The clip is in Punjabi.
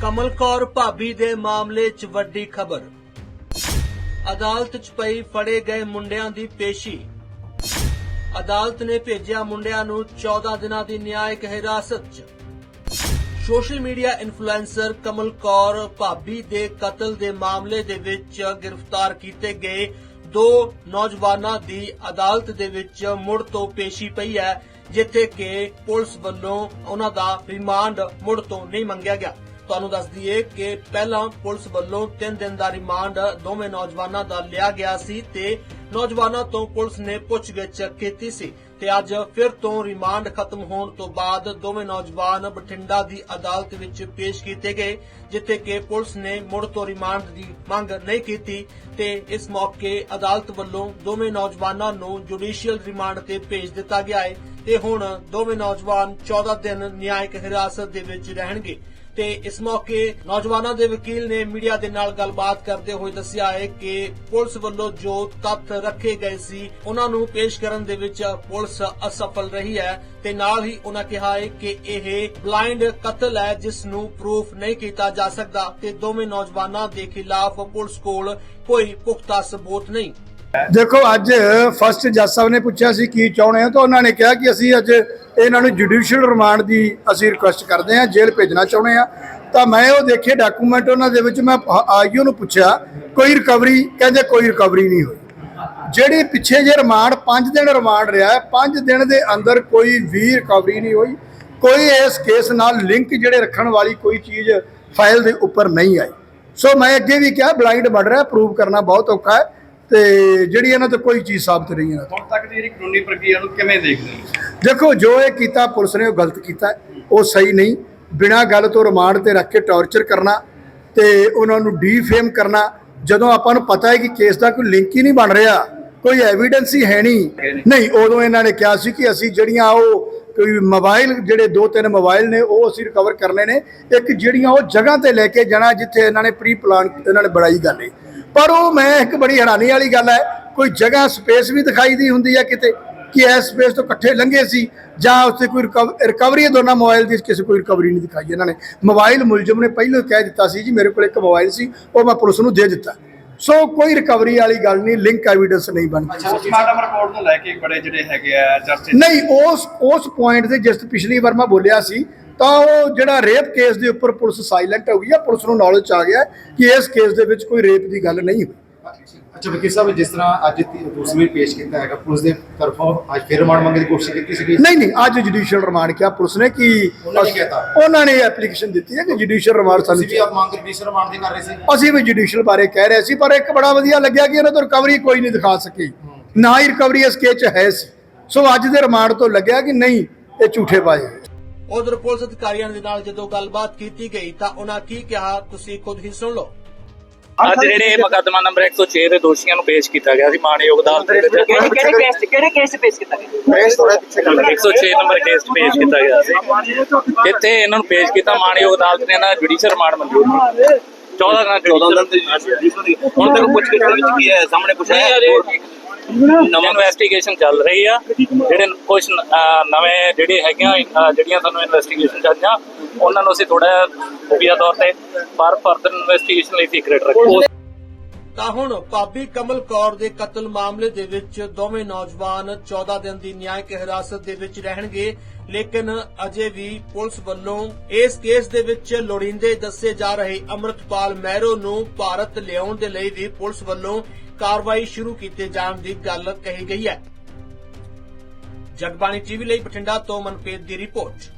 ਕਮਲ ਕੌਰ ਭਾਬੀ ਦੇ ਮਾਮਲੇ 'ਚ ਵੱਡੀ ਖਬਰ। ਅਦਾਲਤ 'ਚ ਪਈ ਫੜੇ ਗਏ ਮੁੰਡਿਆਂ ਦੀ ਪੇਸ਼ੀ। ਅਦਾਲਤ ਨੇ ਭੇਜਿਆ ਮੁੰਡਿਆਂ ਨੂੰ 14 ਦਿਨਾਂ ਦੀ ਨਿਆਇਕ ਹਿਰਾਸਤ 'ਚ। Social media influencer Kamal Kaur ਭਾਬੀ ਦੇ ਕਤਲ ਦੇ ਮਾਮਲੇ ਦੇ ਵਿੱਚ ਗ੍ਰਿਫਤਾਰ ਕੀਤੇ ਗਏ ਦੋ ਨੌਜਵਾਨਾਂ ਦੀ ਅਦਾਲਤ ਦੇ ਵਿੱਚ ਮੁੜ ਤੋਂ ਪੇਸ਼ੀ ਪਈ ਹੈ, ਜਿੱਥੇ ਕਿ ਪੁਲਿਸ ਵੱਲੋਂ ਉਹਨਾਂ ਦਾ ਰਿਮਾਂਡ ਮੁੜ ਤੋਂ ਨਹੀਂ ਮੰਗਿਆ ਗਿਆ। ਤੁਹਾਨੂੰ ਦੱਸ ਦਈਏ ਕਿ ਪਹਿਲਾਂ ਪੁਲਿਸ ਵੱਲੋਂ 3 ਦਿਨ ਦਾ ਰਿਮਾਂਡ ਦੋਵੇਂ ਨੌਜਵਾਨਾਂ ਦਾ ਲਿਆ ਗਿਆ ਸੀ ਤੇ ਨੌਜਵਾਨਾਂ ਤੋਂ ਪੁਲਿਸ ਨੇ ਪੁੱਛਗਿੱਛ ਕੀਤੀ ਸੀ ਤੇ ਅੱਜ ਫਿਰ ਤੋਂ ਰਿਮਾਂਡ ਖਤਮ ਹੋਣ ਤੋਂ ਬਾਅਦ ਦੋਵੇਂ ਨੌਜਵਾਨ ਬਠਿੰਡਾ ਦੀ ਅਦਾਲਤ ਵਿੱਚ ਪੇਸ਼ ਕੀਤੇ ਗਏ, ਜਿੱਥੇ ਕਿ ਪੁਲਿਸ ਨੇ ਮੁੜ ਤੋਂ ਰਿਮਾਂਡ ਦੀ ਮੰਗ ਨਹੀਂ ਕੀਤੀ ਤੇ ਇਸ ਮੌਕੇ ਅਦਾਲਤ ਵੱਲੋਂ ਦੋਵੇਂ ਨੌਜਵਾਨਾਂ ਨੂੰ ਜੁਡੀਸ਼ੀਅਲ ਰਿਮਾਂਡ ਤੇ ਭੇਜ ਦਿੱਤਾ ਗਿਆ ਹੈ ਤੇ ਹੁਣ ਦੋਵੇਂ ਨੌਜਵਾਨ 14 ਦਿਨ ਨਿਆਇਕ ਹਿਰਾਸਤ ਦੇ ਵਿੱਚ ਰਹਿਣਗੇ। ਤੇ ਇਸ ਮੌਕੇ ਨੌਜਵਾਨਾਂ ਦੇ ਵਕੀਲ ਨੇ ਮੀਡੀਆ ਦੇ ਨਾਲ ਗੱਲਬਾਤ ਕਰਦੇ ਹੋਏ ਦੱਸਿਆ ਹੈ ਕਿ ਪੁਲਿਸ ਵੱਲੋਂ ਜੋ ਤੱਥ ਰੱਖੇ ਗਏ ਸੀ, ਉਹਨਾਂ ਨੂੰ ਪੇਸ਼ ਕਰਨ ਦੇ ਵਿੱਚ ਪੁਲਿਸ ਅਸਫਲ ਰਹੀ ਹੈ ਤੇ ਨਾਲ ਹੀ ਉਹਨਾਂ ਕਿਹਾ ਹੈ ਕਿ ਇਹ ਬਲਾਈਂਡ ਕਤਲ ਹੈ, ਜਿਸ ਨੂੰ ਪ੍ਰੂਫ ਨਹੀਂ ਕੀਤਾ ਜਾ ਸਕਦਾ ਤੇ ਦੋਵੇਂ ਨੌਜਵਾਨਾਂ ਦੇ ਖਿਲਾਫ ਪੁਲਿਸ ਕੋਲ ਕੋਈ ਪੁਖਤਾ ਸਬੂਤ ਨਹੀਂ। ਦੇਖੋ, ਅੱਜ ਫਸਟ ਜੱਜ ਸਾਹਿਬ ਨੇ ਪੁੱਛਿਆ ਸੀ ਕੀ ਚਾਹੁੰਦੇ ਆ ਤਾਂ ਉਹਨਾਂ ਨੇ ਕਿਹਾ ਕਿ ਅਸੀਂ ਅੱਜ ਇਹਨਾਂ ਨੂੰ ਜੁਡੀਸ਼ੀਅਲ ਰਿਮਾਂਡ ਦੀ ਅਸੀਂ ਰਿਕੁਐਸਟ ਕਰਦੇ ਹਾਂ, ਜੇਲ੍ਹ ਭੇਜਣਾ ਚਾਹੁੰਦੇ ਆ ਤਾਂ ਮੈਂ ਉਹ ਦੇਖੇ ਡਾਕੂਮੈਂਟ ਉਹਨਾਂ ਦੇ ਵਿੱਚ, ਮੈਂ ਆਈਓ ਨੂੰ ਪੁੱਛਿਆ, ਕੋਈ ਰਿਕਵਰੀ ਕਹਿੰਦੇ ਕੋਈ ਰਿਕਵਰੀ ਨਹੀਂ ਹੋਈ। ਜਿਹੜੀ ਪਿੱਛੇ ਜੇ ਰਿਮਾਂਡ 5 ਦਿਨ ਰਿਮਾਂਡ ਰਿਹਾ 5 ਦਿਨ ਦੇ ਅੰਦਰ ਕੋਈ ਵੀ ਰਿਕਵਰੀ ਨਹੀਂ ਹੋਈ। ਕੋਈ ਇਸ ਕੇਸ ਨਾਲ ਲਿੰਕ ਜਿਹੜੇ ਰੱਖਣ ਵਾਲੀ ਕੋਈ ਚੀਜ਼ ਫਾਈਲ ਦੇ ਉੱਪਰ ਨਹੀਂ ਆਈ। ਸੋ ਮੈਂ ਅੱਗੇ ਵੀ ਕਿਹਾ ਬਲਾਈਂਡ ਮਰਡਰ ਹੈ ਪ੍ਰੂਵ ਕਰਨਾ ਬਹੁਤ ਔਖਾ ਹੈ। ਤੇ ਜਿਹੜੀ ਇਹਨਾਂ ਤੋਂ ਕੋਈ ਚੀਜ਼ ਸਾਬਤ ਨਹੀਂ ਹੈ। ਹੁਣ ਤੱਕ ਦੀ ਜਿਹੜੀ ਕਾਨੂੰਨੀ ਪ੍ਰਕਿਰਿਆ ਨੂੰ ਕਿਵੇਂ ਦੇਖਦੇ ਹੋ ਦੇਖੋ ਜੋ ਇਹ ਕੀਤਾ ਪੁਲਿਸ ਨੇ ਉਹ ਗਲਤ ਕੀਤਾ ਉਹ ਸਹੀ ਨਹੀਂ। ਬਿਨਾਂ ਗੱਲ ਤੋਂ ਰਿਮਾਂਡ ਤੇ ਰੱਖ ਕੇ ਟੌਰਚਰ ਕਰਨਾ ਤੇ ਉਹਨਾਂ ਨੂੰ ਡੀਫੇਮ ਕਰਨਾ ਜਦੋਂ ਆਪਾਂ ਨੂੰ ਪਤਾ ਹੈ ਕਿ ਕੇਸ ਦਾ ਕੋਈ ਲਿੰਕ ਹੀ ਨਹੀਂ ਬਣ ਰਿਹਾ ਕੋਈ ਐਵੀਡੈਂਸ ਹੀ ਹੈ ਨਹੀਂ। ਨਹੀਂ ਉਦੋਂ ਇਹਨਾਂ ਨੇ ਕਿਹਾ ਸੀ ਕਿ ਅਸੀਂ ਜਿਹੜੀਆਂ ਉਹ ਕੋਈ ਮੋਬਾਈਲ ਜਿਹੜੇ ਦੋ ਤਿੰਨ ਮੋਬਾਈਲ ਨੇ ਉਹ ਅਸੀਂ ਰਿਕਵਰ ਕਰਨੇ ਨੇ। ਇੱਕ ਜਿਹੜੀਆਂ ਉਹ ਜਗ੍ਹਾ ਤੇ ਲੈ ਕੇ ਜਾਣਾ ਜਿੱਥੇ ਇਹਨਾਂ ਨੇ ਪ੍ਰੀ ਪਲਾਨ ਇਹਨਾਂ ਨੇ ਬਣਾਈ ਗੱਲ ਹੈ। ਪਰ ਉਹ ਮੈਂ ਇੱਕ ਬੜੀ ਹੈਰਾਨੀ ਵਾਲੀ ਗੱਲ ਹੈ ਕੋਈ ਜਗ੍ਹਾ ਸਪੇਸ ਵੀ ਦਿਖਾਈ ਦੀ ਹੁੰਦੀ ਹੈ ਕਿਤੇ ਕਿ ਇਸ ਸਪੇਸ ਤੋਂ ਇਕੱਠੇ ਲੰਘੇ ਸੀ ਜਾਂ ਉੱਥੇ ਕੋਈ ਰਿਕਵਰੀ ਹੈ ਦੋਨਾਂ ਮੋਬਾਈਲ ਦੀ ਕਿਸੇ ਕੋਈ ਰਿਕਵਰੀ ਨਹੀਂ ਦਿਖਾਈ ਇਹਨਾਂ ਨੇ। ਮੋਬਾਈਲ ਮੁਲਜ਼ਮ ਨੇ ਪਹਿਲਾਂ ਕਹਿ ਦਿੱਤਾ ਸੀ ਜੀ ਮੇਰੇ ਕੋਲ ਇੱਕ ਮੋਬਾਈਲ ਸੀ ਉਹ ਮੈਂ ਪੁਲਿਸ ਨੂੰ ਦੇ ਦਿੱਤਾ। ਸੋ ਕੋਈ ਰਿਕਵਰੀ ਵਾਲੀ ਗੱਲ ਨਹੀਂ ਲਿੰਕ ਐਵੀਡੈਂਸ ਨਹੀਂ ਬਣਦੀ ਪੋਸਟਮਾਰਟਮ ਰਿਪੋਰਟ ਨੂੰ ਲੈ ਕੇ ਬੜੇ ਜਿਹੜੇ ਹੈਗੇ ਆ ਚਰਚੇ ਨਹੀਂ ਉਸ ਉਸ ਪੁਆਇੰਟ ਤੇ ਜਿਸ ਪਿਛਲੀ ਵਾਰ ਮੈਂ ਬੋਲਿਆ ਸੀ ਤਾਂ ਉਹ ਜਿਹੜਾ ਰੇਪ ਕੇਸ ਦੇ ਉੱਪਰ ਪੁਲਿਸ ਸਾਇਲੈਂਟ ਹੋ ਗਈ ਹੈ ਪੁਲਿਸ ਨੂੰ ਨੌਲੇਜ ਆ ਗਿਆ ਕਿ ਇਸ ਕੇਸ ਦੇ ਵਿੱਚ ਕੋਈ ਰੇਪ ਦੀ ਗੱਲ ਨਹੀਂ ਹੋਈ। ਅੱਛਾ ਵਕੀਲ ਸਾਹਿਬ ਜਿਸ ਤਰ੍ਹਾਂ ਅੱਜ ਦੂਸਰੀ ਪੇਸ਼ ਕੀਤਾ ਹੈਗਾ ਪੁਲਿਸ ਦੇ ਤਰਫੋਂ ਅੱਜ ਫਿਰ ਰਿਮਾਂਡ ਮੰਗਣ ਦੀ ਕੋਸ਼ਿਸ਼ ਕੀਤੀ ਸੀਗੀ? ਨਹੀਂ ਨਹੀਂ ਅੱਜ ਜੁਡੀਸ਼ੀਅਲ ਰਿਮਾਂਡ ਕਿਹਾ ਪੁਲਿਸ ਨੇ ਕਿ ਉਹਨਾਂ ਨੇ ਐਪਲੀਕੇਸ਼ਨ ਦਿੱਤੀ ਹੈ ਕਿ ਜੁਡੀਸ਼ੀਅਲ ਰਿਮਾਂਡ ਸਾਨੂੰ ਵੀ ਆਪ ਮੰਗ ਜੁਡੀਸ਼ੀਅਲ ਰਿਮਾਂਡ ਦੀ ਕਰ ਰਹੇ ਸੀ? ਅਸੀਂ ਵੀ ਜੁਡੀਸ਼ੀਅਲ ਬਾਰੇ ਕਹਿ ਰਹੇ ਸੀ ਪਰ ਇੱਕ ਬੜਾ ਵਧੀਆ ਲੱਗਿਆ ਕਿ ਇਹਨਾਂ ਤੋਂ ਰਿਕਵਰੀ ਕੋਈ ਨਹੀਂ ਦਿਖਾ ਸਕੀ। ਨਾ ਹੀ ਰਿਕਵਰੀ ਇਸ ਕੇਸ 'ਚ ਹੈ ਸੀ। ਸੋ ਅੱਜ ਦੇ ਰਿਮਾਂਡ ਤੋਂ ਲੱਗਿਆ ਕਿ ਨਹੀਂ ਇਹ ਝੂਠੇ ਪਾਏ ਉਧਰ ਪੁਲਿਸ ਅਧਿਕਾਰੀਆਂ ਦੇ ਨਾਲ ਜਦੋਂ ਗੱਲਬਾਤ ਕੀਤੀ ਗਈ ਤਾਂ ਉਹਨਾਂ ਕੀ ਕਿਹਾ? ਤੁਸੀਂ ਖੁਦ ਹੀ ਸੁਣ ਲਓ। ਅੱਜ ਜਿਹੜੇ ਇਹ ਮੁਕੱਦਮਾ ਨੰਬਰ 106 ਦੇ ਦੋਸ਼ੀਆਂ ਨੂੰ ਪੇਸ਼ ਕੀਤਾ ਗਿਆ ਸੀ ਮਾਨਯੋਗ ਅਦਾਲਤ ਦੇ ਵਿੱਚ ਕਿਹੜੇ ਕਿਹੜੇ ਕੇਸ ਕਿਹੜੇ ਕੇਸ ਪੇਸ਼ ਕੀਤਾ ਗਿਆ? 106 ਨੰਬਰ ਕੇਸ ਪੇਸ਼ ਕੀਤਾ ਗਿਆ ਸੀ। ਜਿੱਥੇ ਇਹਨਾਂ ਨੂੰ ਪੇਸ਼ ਕੀਤਾ ਮਾਨਯੋਗ ਅਦਾਲਤ ਨੇ ਇਹਨਾਂ ਦਾ ਜੁਡੀਸ਼ੀਅਲ ਰਿਮਾਂਡ ਮਨਜ਼ੂਰ ਕੀਤਾ। 14 ਦਿਨਾਂ 14 ਦਿਨ ਹੁਣ ਤੱਕ ਪੁੱਛ ਕੇ ਵਿੱਚ ਕੀ ਹੈ ਸਾਹਮਣੇ ਕੁਝ ਨਹੀਂ ਅਜੇ ਨਵਾਂ ਇਨਵੈਸਟੀਗੇਸ਼ਨ ਚੱਲ ਰਹੀ ਆ। ਜਿਹੜੇ ਕੁਝ ਨਵੇਂ ਜਿਹੜੇ ਹੈਗੀਆਂ ਜਿਹੜੀਆਂ ਸਾਨੂੰ ਇਨਵੈਸਟੀਗੇਸ਼ਨ ਚੱਲੀਆਂ ਉਹਨਾਂ ਨੂੰ ਅਸੀਂ ਥੋੜਾ ਖੁਫੀਆ ਤੌਰ ਤੇ ਪਰ ਫਰਦਰ ਇਨਵੈਸਟੀਗੇਸ਼ਨ ਲਈ ਸੀਕ੍ਰੀਟ ਰੱਖਾਂਗੇ ਤਾਂ ਹੁਣ ਭਾਬੀ ਕਮਲ ਕੌਰ ਦੇ ਕਤਲ ਮਾਮਲੇ ਦੇ ਵਿੱਚ ਦੋਵੇਂ ਨੌਜਵਾਨ 14 ਦਿਨ ਦੀ ਨਿਆਇਕ ਹਿਰਾਸਤ ਦੇ ਵਿੱਚ ਰਹਿਣਗੇ, ਲੇਕਿਨ ਅਜੇ ਵੀ ਪੁਲਿਸ ਵੱਲੋਂ ਇਸ ਕੇਸ ਦੇ ਵਿੱਚ ਲੋੜੀਂਦੇ ਦੱਸੇ ਜਾ ਰਹੇ ਅਮਰਤਪਾਲ ਮਹਿਰੋ ਨੂੰ ਭਾਰਤ ਲਿਆਉਣ ਦੇ ਲਈ ਵੀ ਪੁਲਿਸ ਵੱਲੋਂ ਕਾਰਵਾਈ ਸ਼ੁਰੂ ਕੀਤੇ ਜਾਣ ਦੀ ਗੱਲ ਕਹੀ ਗਈ ਹੈ। ਜਗਬਾਣੀ ਟੀਵੀ ਲਈ ਬਠਿੰਡਾ ਤੋਂ ਮਨਪ੍ਰੀਤ ਦੀ ਰਿਪੋਰਟ।